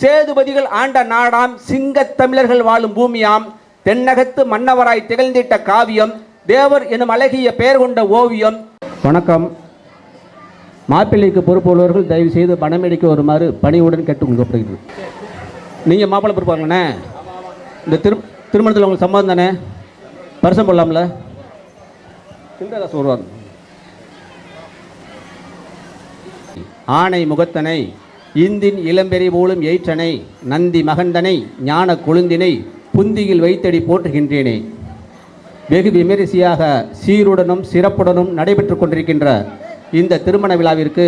சேதுபதிகள் ஆண்ட நாடாம் சிங்கத் தமிழர்கள் வாழும் பூமியாம் தென்னகத்து மன்னவராய் திகழ்ந்திட்ட காவியம் தேவர் எனும் அழகிய பெயர் கொண்ட ஓவியம். வணக்கம். மாப்பிள்ளைக்கு பொறுப்பு உள்ளவர்கள் தயவு செய்து பணமேடிக்கு வருமாறு பணிவுடன் கேட்டு கொடுக்கப்படுகிறது நீங்கள் மாப்பிள்ளை பொறுப்பாங்கண்ணே. இந்த திரு திருமணத்தில் உங்களுக்கு சம்மதம் தானே? பரிசம் போடலாம்ல? சில்லறை காசு வருவாங்க ஆனை முகத்தனை இந்தின் இளம்பெரி போலும் எயிற்றனை நந்தி மகந்தனை ஞான கொழுந்தினை புந்தியில் வைத்தடி போற்றுகின்றேனே. வெகு விமரிசையாக சீருடனும் சிறப்புடனும் நடைபெற்று கொண்டிருக்கின்ற இந்த திருமண விழாவிற்கு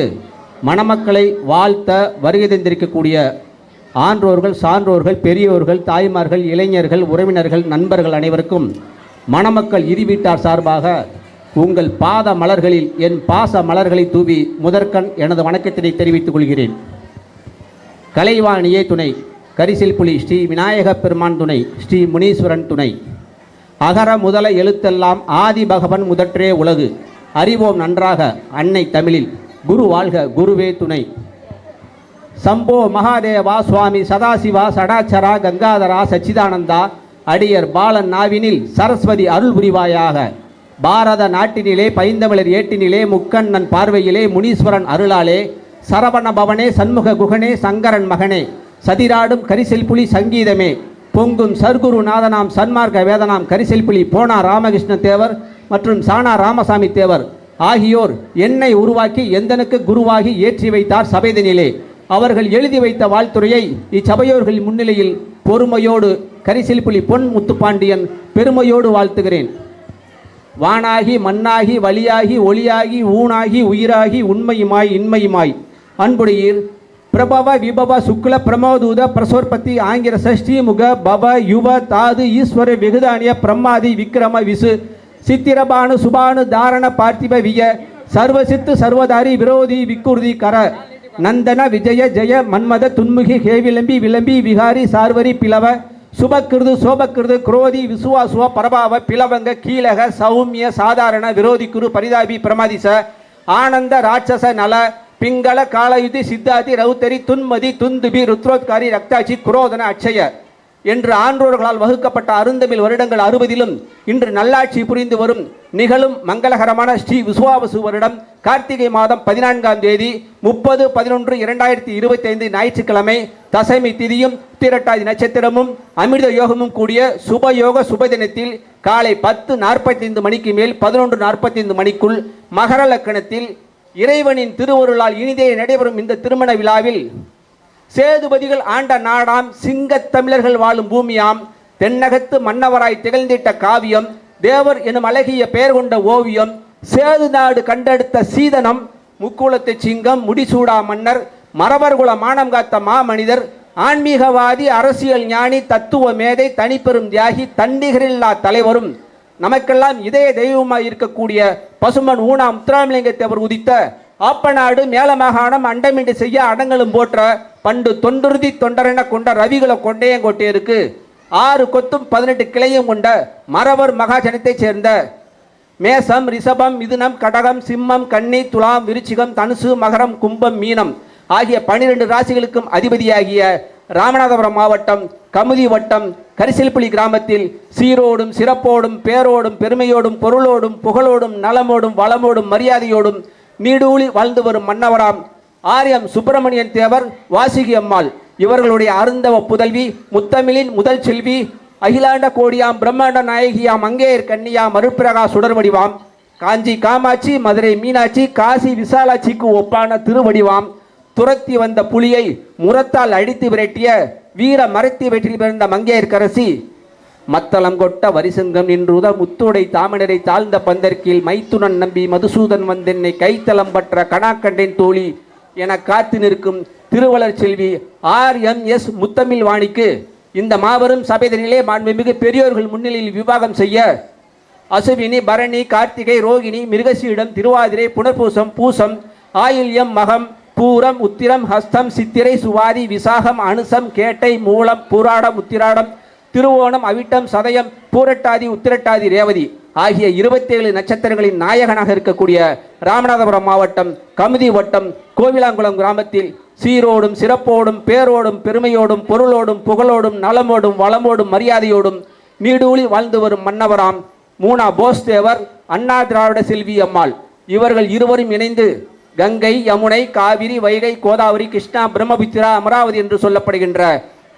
மணமக்களை வாழ்த்த வருகை தந்திருக்கக்கூடிய ஆன்றோர்கள் சான்றோர்கள் பெரியோர்கள் தாய்மார்கள் இளைஞர்கள் உறவினர்கள் நண்பர்கள் அனைவருக்கும் மணமக்கள் இரு வீட்டார் சார்பாக உங்கள் பாத மலர்களில் என் பாச மலர்களை தூவி முதற்கண் எனது வணக்கத்தினை தெரிவித்துக் கொள்கிறேன். கலைவாணியே துணை கரிசில் புலி ஸ்ரீ விநாயகப் பெருமான் துணை ஸ்ரீ முனீஸ்வரன் துணை. அகர முதல எழுத்தெல்லாம் ஆதி பகவன் முதற்றே உலகு. அறிவோம் நன்றாக அன்னை தமிழில். குரு வாழ்க குருவே துணை. சம்போ மகாதேவா சுவாமி சதாசிவா சடாச்சரா கங்காதரா சச்சிதானந்தா அடியர் பாலன் நாவினில் சரஸ்வதி அருள் புரிவாயாக பாரத நாட்டினிலே பைந்தமிழர் ஏட்டினிலே முக்கண்ணன் பார்வையிலே முனீஸ்வரன் அருளாலே சரவண பவனே சண்முக குகனே சங்கரன் மகனே. சதிராடும் கரிசல் புலி சங்கீதமே. பொங்கும் சர்க்குரு நாதனாம் சன்மார்க்க வேதனாம் கரிசல் புலி போனா ராமகிருஷ்ண தேவர் மற்றும் சானா ராமசாமி தேவர். ஆகியோர் என்னை உருவாக்கி எந்தனுக்கு குருவாகி ஏற்றி வைத்தார் சபைதனிலே. அவர்கள் எழுதி வைத்த வாழ்த்துறையை இச்சபையோர்கள் முன்னிலையில் பொறுமையோடு கரிசில் புலி பொன் முத்துப்பாண்டியன் பெருமையோடு வாழ்த்துகிறேன். வானாகி மண்ணாகி வழியாகி ஒளியாகி ஊனாகி உயிராகி உண்மையுமாய் இன்மையுமாய். அன்புடையீர். பிரபவ விபவ சுக்ல பிரமோதூத பிரசோற்பத்தி ஆங்கிர ஸ்ரீமுக பவ யுவ தாது ஈஸ்வர வெகுதானிய பிரம்மாதி விக்ரம விசு. சித்திரபானு சுபானு தாரண பார்த்திப விய. சர்வசித்து சர்வதாரி விரோதி விக்குருதி கர. நந்தன விஜய ஜெய மன்மத துன்முகி ஹேவிளம்பி விளம்பி விகாரி சார்வரி பிளவ. சுபக்கிருது சோபக்கிருது குரோதி விசுவாசுவ பரபாவ பிளவங்க கீழக சௌமிய சாதாரண விரோதி குரு பரிதாபி பிரமாதிச. ஆனந்த ராட்சச நல. பிங்கள காலயுதி சித்தாதி ரவுத்தரி துன்மதி துந்துபி ருத்ரோத்காரி ரக்தாட்சி குரோதன அச்சய என்று ஆன்றோர்களால் வகுக்கப்பட்ட அருந்தமிழ் வருடங்கள் அறுபதிலும் இன்று நல்லாட்சி புரிந்து வரும் நிகழும் மங்களகரமான ஸ்ரீ விசுவாவசு வருடம். கார்த்திகை மாதம் பதினான்காம் தேதி முப்பது பதினொன்று இரண்டாயிரத்தி இருபத்தி ஐந்து ஞாயிற்றுக்கிழமை தசமி திதியும் திரட்டாதி நட்சத்திரமும் அமிர்த யோகமும் கூடிய சுபயோக சுப தினத்தில் காலை பத்து நாற்பத்தைந்து மணிக்கு மேல் பதினொன்று நாற்பத்தைந்து மணிக்குள் மகர லக்கணத்தில் இறைவனின் திருவருளால் இனிதே நடைபெறும் இந்த திருமண விழாவில் சேதுபதிகள் ஆண்ட நாடாம் சிங்கத் தமிழர்கள் வாழும் பூமியாம் தென்னகத்து மன்னவராய் திகழ்ந்திட்ட காவியம் தேவர் எனும் அழகிய பெயர் கொண்ட ஓவியம் சேது நாடு கண்டெடுத்த சீதனம் முக்குளத்து சிங்கம் முடிசூடா மன்னர் மரபர்குல மானம் காத்த மாமனிதர் ஆன்மீகவாதி அரசியல் ஞானி தத்துவ மேதை தனிப்பெரும் தியாகி தன்னிகரில்லா தலைவரும் நமக்கெல்லாம் இதய தெய்வமாக இருக்கக்கூடிய பசுமன் ஊனா முத்துராமலிங்கத்தை அவர் உதித்த ஆப்பநாடு மேலமாகாணம் அண்டமின்றி செய்ய அடங்கலும் போற்ற பண்டு தொண்டுருதி தொண்டரென கொண்ட ரவிகளை ரவிகுல கொண்டையங்கோட்டையருக்கு ஆறு கொத்தும் பதினெட்டு கிளையும் கொண்ட மரவர் மகாஜனத்தைச் சேர்ந்த மேசம் ரிஷபம் மிதுனம் கடகம் சிம்மம் கன்னி துலாம் விருச்சிகம் தனுசு மகரம் கும்பம் மீனம் ஆகிய பனிரெண்டு ராசிகளுக்கும் அதிபதியாகிய ராமநாதபுரம் மாவட்டம் கமுதி வட்டம் கரிசல்புலி கிராமத்தில் சீரோடும் சிறப்போடும் பேரோடும் பெருமையோடும் பொருளோடும் புகழோடும் நலமோடும் வளமோடும் மரியாதையோடும் நீடூழி வாழ்ந்து வரும் மன்னவராம் ஆரியம் சுப்பிரமணியன் தேவர் வாசுகி அம்மாள். இவர்களுடைய அருந்தவ புதல்வி முத்தமிழின் முதல் செல்வி அகிலாண்ட கோடியாம் பிரம்மாண்ட நாயகியாம் அங்கேயர் கன்னியாம் மறுப்பிரகா சுடர்வடிவாம் காஞ்சி காமாட்சி மதுரை மீனாட்சி காசி விசாலாட்சிக்கு ஒப்பான திருவடிவாம். துரத்தி வந்த புலியை முரத்தால் அடித்து விரட்டிய வீர மரத்தி வெற்றி பிறந்த மங்கையர்க்கரசி மத்தளம் கொட்ட வரிசங்கம் நின்றுத முத்துடை தாமனரை தாழ்ந்த பந்தற்கில் மைத்துனன் நம்பி மதுசூதன் வந்தென்னை கைத்தளம் பற்ற கணாக்கண்டேன் தோழி என காத்து நிற்கும் திருவளர் செல்வி ஆர் எம் எஸ் முத்தமிழ் வாணிக்கு இந்த மாபெரும் சபைதனிலே மாண்புமிகு பெரியோர்கள் முன்னிலையில் விவாகம் செய்ய அசுவினி பரணி கார்த்திகை ரோகிணி மிருகசீடம் திருவாதிரை புனர்பூசம் பூசம் ஆயில்யம் மகம் பூரம் உத்திரம் ஹஸ்தம் சித்திரை சுவாதி விசாகம் அனுசம் கேட்டை மூலம் பூராடம் உத்திராடம் திருவோணம் அவிட்டம் சதயம் பூரட்டாதி உத்திரட்டாதி ரேவதி ஆகிய இருபத்தேழு நட்சத்திரங்களின் நாயகனாக இருக்கக்கூடிய ராமநாதபுரம் மாவட்டம் கமுதி வட்டம் கோவிலாங்குளம் கிராமத்தில் சீரோடும் சிறப்போடும் பேரோடும் பெருமையோடும் பொருளோடும் புகழோடும் நலமோடும் வளமோடும் மரியாதையோடும் நீடூழி வாழ்ந்து வரும் மன்னவராம் மூனா போஸ் தேவர் அண்ணா திராவிட செல்வி அம்மாள். இவர்கள் இருவரும் இணைந்து கங்கை யமுனை காவிரி வைகை கோதாவரி கிருஷ்ணா பிரம்மபுத்திரா அமராவதி என்று சொல்லப்படுகின்ற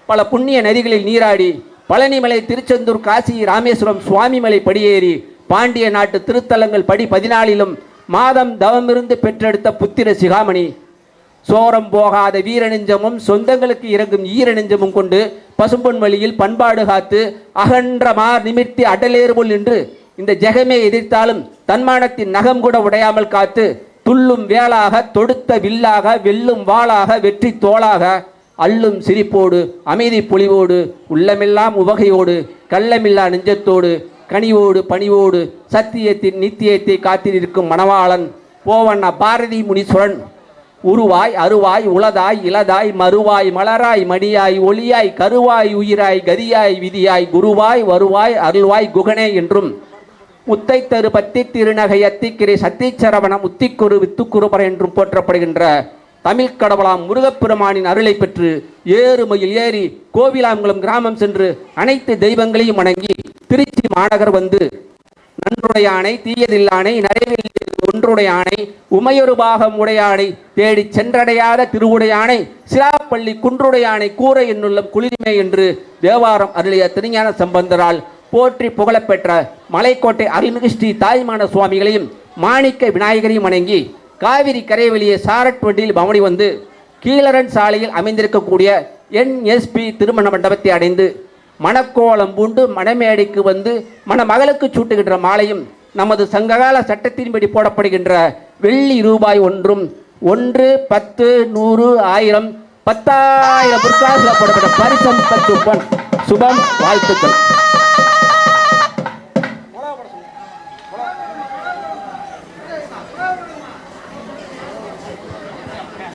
பல புண்ணிய நதிகளில் நீராடி பழனிமலை திருச்செந்தூர் காசி ராமேஸ்வரம் சுவாமிமலை படியேறி பாண்டிய நாட்டு திருத்தலங்கள் படி பதினாலிலும் மாதம் தவமிருந்து பெற்றெடுத்த புத்திர சிகாமணி. சோரம் போகாத வீரநெஞ்சமும் சொந்தங்களுக்கு இறங்கும் ஈரநெஞ்சமும் கொண்டு பசும்பொன் வழியில் பண்பாடு காத்து அகன்ற மார் நிமிர்த்தி அடலேறுபுல் என்று இந்த ஜெகமே எதிர்த்தாலும் தன்மானத்தின் நகம் கூட உடையாமல் காத்து துள்ளும் வேளாக தொடுத்த வில்லாக வெல்லும் வாளாக வெற்றி தோளாக அள்ளும் சிரிப்போடு அமைதி பொலிவோடு உள்ளமெல்லாம் உவகையோடு கள்ளமில்லா நெஞ்சத்தோடு கனிவோடு பணிவோடு சத்தியத்தின் நித்தியத்தை காத்திருக்கும் மணவாளன் போவண்ண பாரதி முனீஸ்வரன் உருவாய் அருவாய் உளதாய் இளதாய் மறுவாய் மலராய் மணியாய் ஒளியாய் கருவாய் உயிராய் கதியாய் விதியாய் குருவாய் வருவாய் அருள்வாய் குகனே என்றும் முத்தை தரு பத்தி திருநகை அத்திக்கிரை சத்தீச்சரவணம் உத்திக்குரு வித்துக்குருபர என்றும் போற்றப்படுகின்ற தமிழ் கடவுளாம் முருகப்பெருமானின் அருளை பெற்று ஏறுமையில் ஏறி கோவிலாங்குளம் கிராமம் சென்று அனைத்து தெய்வங்களையும் வணங்கி திருச்சி மாநகர் வந்து நன்றுடைய ஆணை தீயதில்லானை நிறைவில் ஒன்றுடையானை உமையொரு பாகம் உடையானை தேடி சென்றடையாத திருவுடையானை சிலாப்பள்ளி குன்றுடையானை கூரை என்னுள்ள குளிர்மை என்று தேவாரம் அருளிய திருஞான சம்பந்தரால் போற்றி புகழப்பெற்ற மலைக்கோட்டை அருள்மிகு ஸ்ரீ தாய்மான சுவாமிகளையும் மாணிக்க விநாயகரையும் வணங்கி காவிரி கரை வெளியே சாரட் வண்டியில் பவனி வந்து கீழரன் சாலையில் அமைந்திருக்கக்கூடிய என்எஸ்பி திருமண மண்டபத்தை அடைந்து மணக்கோலம் பூண்டு மணமேடைக்கு வந்து மணமகளுக்கு சூட்டுகின்ற மாலையும் நமது சங்ககால சட்டத்தின்படி போடப்படுகின்ற வெள்ளி ரூபாய் ஒன்றும் ஒன்று பத்து நூறு ஆயிரம் பத்தாயிரம் பொற்காசுல போடப்பட்ட பரிசம் பத்து பொன் சுபம் வாழ்த்துக்கள்.